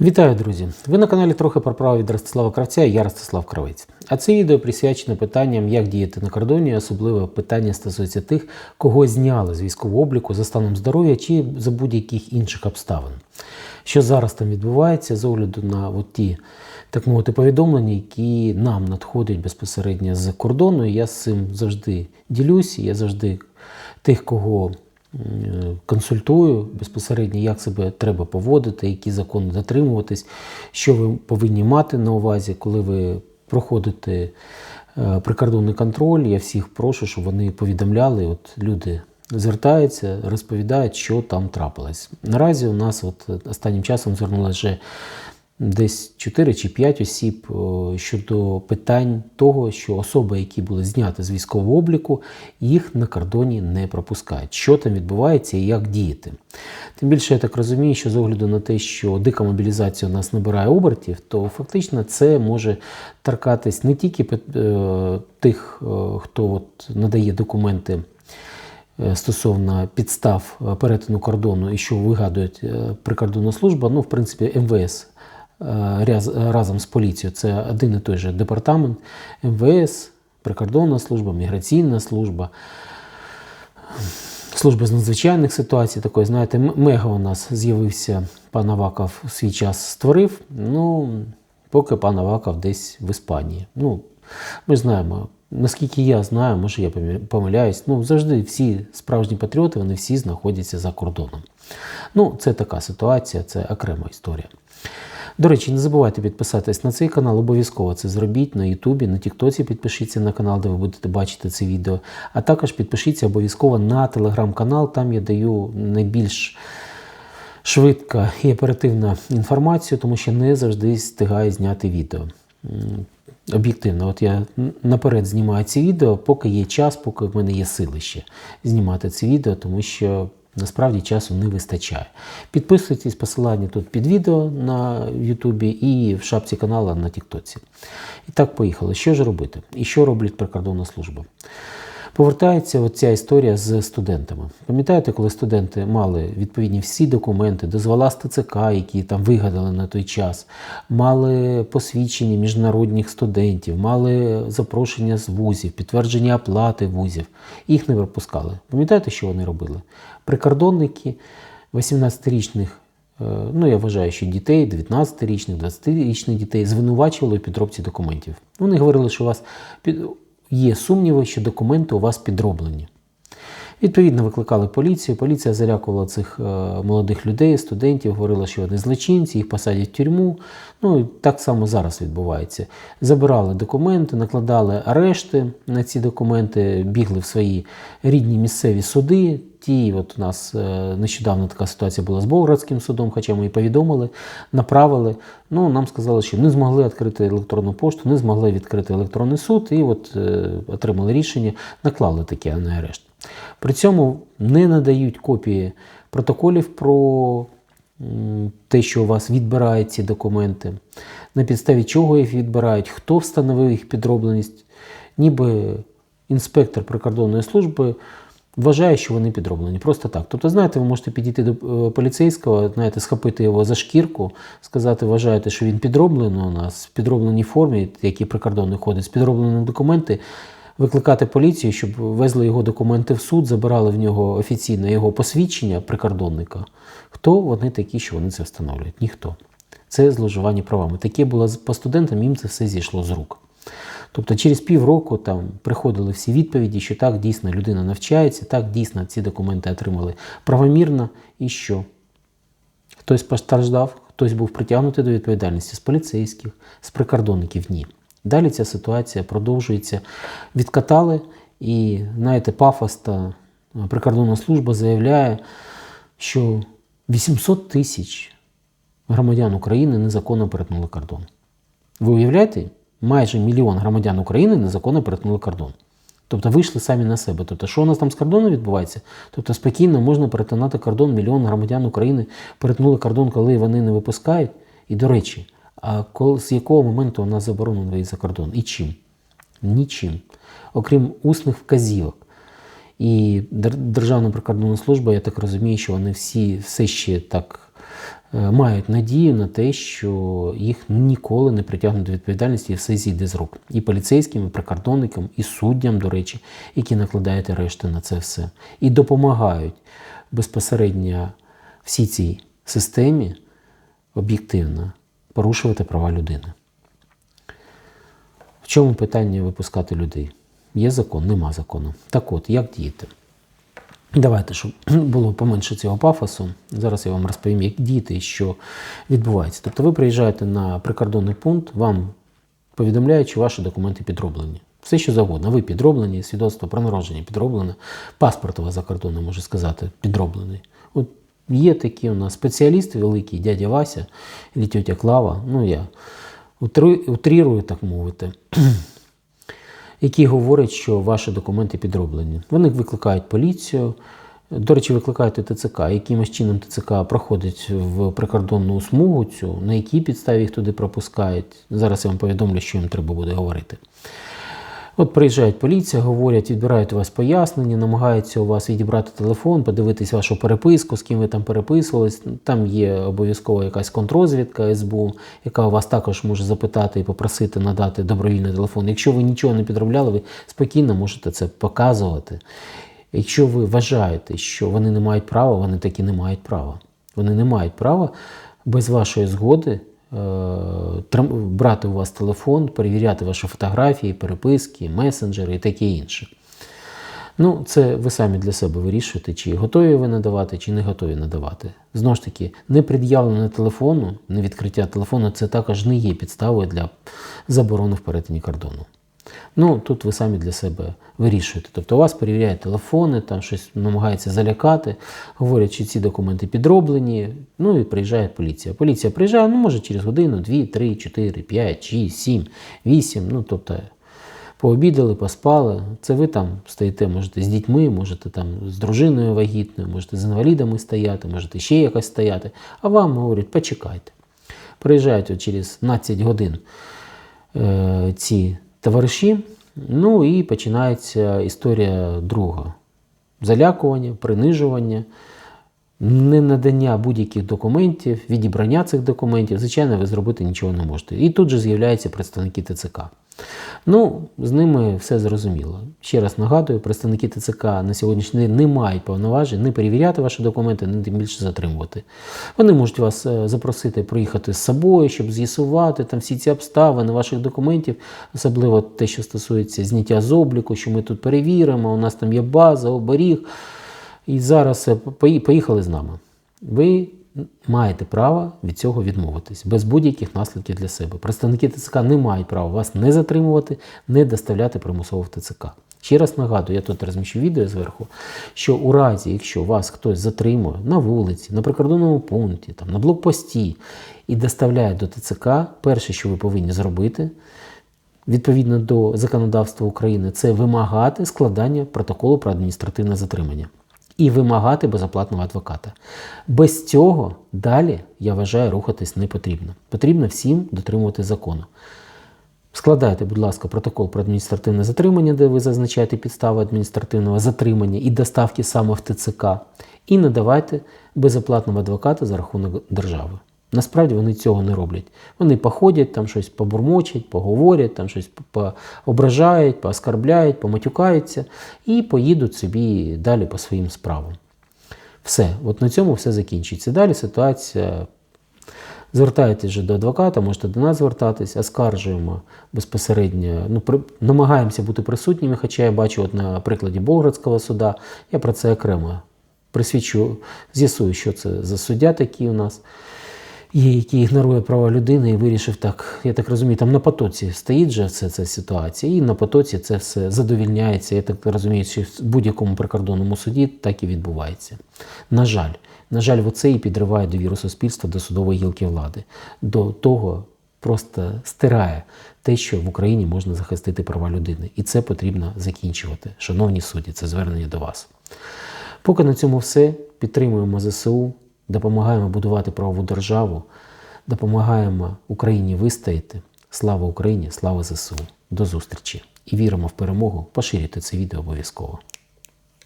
Вітаю, друзі! Ви на каналі трохи про право від Ростислава Кравця я Ростислав Кравець. А це відео присвячено питанням, як діяти на кордоні, особливо питання стосується тих, кого зняли з військового обліку за станом здоров'я чи за будь-яких інших обставин. Що зараз там відбувається з огляду на от ті, так мовити, повідомлення, які нам надходять безпосередньо з кордону. Я з цим завжди ділюсь, я завжди тих, кого консультую безпосередньо, як себе треба поводити, які закони дотримуватись, що ви повинні мати на увазі, коли ви проходите е, прикордонний контроль. Я всіх прошу, щоб вони повідомляли. От люди звертаються, розповідають, що там трапилось. Наразі у нас от останнім часом звернулося вже десь 4 чи 5 осіб щодо питань того, що особи, які були зняті з військового обліку, їх на кордоні не пропускають. Що там відбувається і як діяти. Тим більше я так розумію, що з огляду на те, що дика мобілізація у нас набирає обертів, то фактично це може торкатись не тільки е, тих, е, хто от надає документи. е, Стосовно підстав е, перетину кордону і що вигадує е, прикордонна служба, ну, в принципі, МВС е, разом з поліцією це один і той же департамент, МВС, прикордонна служба, міграційна служба, служба з надзвичайних ситуацій. Такої, знаєте, мега у нас з'явився пан Аваков у свій час створив. Ну, поки пан Аваков десь в Іспанії. Ну, ми знаємо, наскільки я знаю, може я помиляюсь, ну завжди всі справжні патріоти, вони всі знаходяться за кордоном. Ну, це така ситуація, це окрема історія. До речі, не забувайте підписатись на цей канал, обов'язково це зробіть на Ютубі, на Тіктоці підпишіться на канал, де ви будете бачити це відео. А також підпишіться обов'язково на телеграм-канал, там я даю найбільш швидка і оперативна інформацію, тому що не завжди встигаю зняти відео. Об'єктивно, от я наперед знімаю ці відео, поки є час, поки в мене є сили ще знімати це відео, тому що насправді часу не вистачає. Підписуйтесь, посилання тут під відео на Ютубі і в шапці каналу на Тіктоці. І так, поїхали. Що ж робити? І що роблять прикордонна служба? Повертається оця історія з студентами. Пам'ятаєте, коли студенти мали відповідні всі документи, дозвола з ТЦК, які там вигадали на той час, мали посвідчення міжнародних студентів, мали запрошення з вузів, підтвердження оплати вузів. Їх не випускали. Пам'ятаєте, що вони робили? Прикордонники 18-річних Е, Ну, я вважаю, що дітей, 19-річних, 20-річних дітей звинувачували у підробці документів. Вони говорили, що у вас. Є сумніви, що документи у вас підроблені. Відповідно, викликали поліцію. Поліція залякувала цих е, молодих людей, студентів, говорила, що вони злочинці, їх посадять в тюрму. Ну і так само зараз відбувається. Забирали документи, накладали арешти на ці документи, бігли в свої рідні місцеві суди. Ті, от у нас е, нещодавно така ситуація була з Болградським судом, хоча ми і повідомили, направили. Ну, нам сказали, що не змогли відкрити електронну пошту, не змогли відкрити електронний суд, і от е, отримали рішення, наклали таке на арешт. При цьому не надають копії протоколів про те, що у вас відбирають ці документи, на підставі чого їх відбирають, хто встановив їх підробленість, ніби інспектор прикордонної служби вважає, що вони підроблені. Просто так. Тобто, знаєте, ви можете підійти до е, поліцейського, знаєте, схопити його за шкірку, сказати, вважаєте, що він підроблений у нас в підробленій формі, які прикордонний ходить, з підроблені документи. Викликати поліцію, щоб везли його документи в суд, забирали в нього офіційно його посвідчення прикордонника. Хто вони такі, що вони це встановлюють? Ніхто. Це зловживання правами. Таке було по студентам, їм це все зійшло з рук. Тобто через півроку там приходили всі відповіді, що так дійсно людина навчається, так дійсно ці документи отримали правомірно і що. Хтось постраждав, хтось був притягнутий до відповідальності з поліцейських, з прикордонників ні. Далі ця ситуація продовжується. Відкатали, і, знаєте, пафос та прикордонна служба заявляє, що 800 тисяч громадян України незаконно перетнули кордон. Ви уявляєте? Майже мільйон громадян України незаконно перетнули кордон. Тобто вийшли самі на себе. Тобто, що у нас там з кордоном відбувається? Тобто спокійно можна перетинати кордон, мільйон громадян України перетнули кордон, коли вони не випускають. І до речі, а коли, з якого моменту у нас заборонено виїзд за кордон? І чим? Нічим. Окрім усних вказівок. І Державна прикордонна служба, я так розумію, що вони всі все ще так мають надію на те, що їх ніколи не притягнуть до відповідальності і все зійде з рук. І поліцейським, і прикордонникам, і суддям, до речі, які накладають арешти на це все. І допомагають безпосередньо всій цій системі об'єктивно порушувати права людини. В чому питання випускати людей? Є закон, нема закону. Так от, як діяти? Давайте, щоб було поменше цього пафосу. Зараз я вам розповім, як діяти і що відбувається. Тобто ви приїжджаєте на прикордонний пункт, вам повідомляють, що ваші документи підроблені. Все, що завгодно. Ви підроблені, свідоцтво про народження підроблене, паспорт у вас за кордоном, можу сказати, підроблений. От є такі у нас спеціалісти великі, дядя Вася тетя Клава. Ну я утри- утрірую, так мовити які говорять, що ваші документи підроблені. Вони викликають поліцію. До речі, викликають ТЦК. Якимось чином ТЦК проходить в прикордонну смугу цю, на якій підставі їх туди пропускають. Зараз я вам повідомлю, що їм треба буде говорити. От приїжджають поліція, говорять, відбирають у вас пояснення, намагаються у вас відібрати телефон, подивитись вашу переписку, з ким ви там переписувались. Там є обов'язково якась контрозвідка СБУ, яка у вас також може запитати і попросити надати добровільний телефон. Якщо ви нічого не підробляли, ви спокійно можете це показувати. Якщо ви вважаєте, що вони не мають права, вони таки не мають права. Вони не мають права без вашої згоди брати у вас телефон, перевіряти ваші фотографії, переписки, месенджери і таке інше. Ну, це ви самі для себе вирішуєте, чи готові ви надавати, чи не готові надавати. Знову ж таки, непред'явлення телефону, невідкриття телефону це також не є підставою для заборони в перетині кордону. Ну, тут ви самі для себе вирішуєте. Тобто у вас перевіряють телефони, там щось намагається залякати, говорять, що ці документи підроблені. Ну і приїжджає поліція. Поліція приїжджає, ну, може, через годину, дві, три, чотири, п'ять, шість, сім, вісім. Ну, тобто, пообідали, поспали. Це ви там стоїте, можете з дітьми, можете там з дружиною вагітною, можете з інвалідами стояти, можете ще якось стояти. А вам говорять, почекайте. Приїжджають через 12 годин е, ці товариші. Ну і починається історія друга: залякування, принижування, ненадання будь-яких документів, відібрання цих документів. Звичайно, ви зробити нічого не можете. І тут же з'являються представники ТЦК. Ну, з ними все зрозуміло. Ще раз нагадую, представники ТЦК на сьогоднішній день не мають повноважень не перевіряти ваші документи, не тим більше затримувати. Вони можуть вас е, запросити приїхати з собою, щоб з'ясувати там всі ці обставини ваших документів, особливо те, що стосується зняття з обліку, що ми тут перевіримо, у нас там є база, оберіг. І зараз е, поїхали з нами. Ви маєте право від цього відмовитись без будь-яких наслідків для себе. Представники ТЦК не мають права вас не затримувати, не доставляти примусово в ТЦК. Ще раз нагадую, я тут розміщу відео зверху, що у разі, якщо вас хтось затримує на вулиці, на прикордонному пункті, там, на блокпості і доставляє до ТЦК, перше, що ви повинні зробити, відповідно до законодавства України, це вимагати складання протоколу про адміністративне затримання і вимагати безоплатного адвоката. Без цього далі, я вважаю, рухатись не потрібно. Потрібно всім дотримувати закону. Складайте, будь ласка, протокол про адміністративне затримання, де ви зазначаєте підстави адміністративного затримання і доставки саме в ТЦК, і надавайте безоплатного адвоката за рахунок держави. Насправді вони цього не роблять. Вони походять, там щось побурмочать, поговорять, там щось поображають, пооскарбляють, поматюкаються і поїдуть собі далі по своїм справам. Все, от на цьому все закінчиться. Далі ситуація. Звертаєтесь вже до адвоката, можете до нас звертатись, оскаржуємо безпосередньо. Ну, при, намагаємося бути присутніми, хоча я бачу от на прикладі Болградського суда, я про це окремо присвідчу, з'ясую, що це за суддя такий у нас є, який ігнорує права людини і вирішив так, я так розумію, там на потоці стоїть же це, ця ситуація, і на потоці це все задовільняється. Я так розумію, що в будь-якому прикордонному суді так і відбувається. На жаль, на жаль, оце і підриває довіру суспільства до судової гілки влади, до того просто стирає те, що в Україні можна захистити права людини. І це потрібно закінчувати. Шановні судді, це звернення до вас. Поки на цьому все. Підтримуємо ЗСУ, допомагаємо будувати правову державу, допомагаємо Україні вистояти. Слава Україні, слава ЗСУ. До зустрічі! І віримо в перемогу. Поширюйте це відео обов'язково.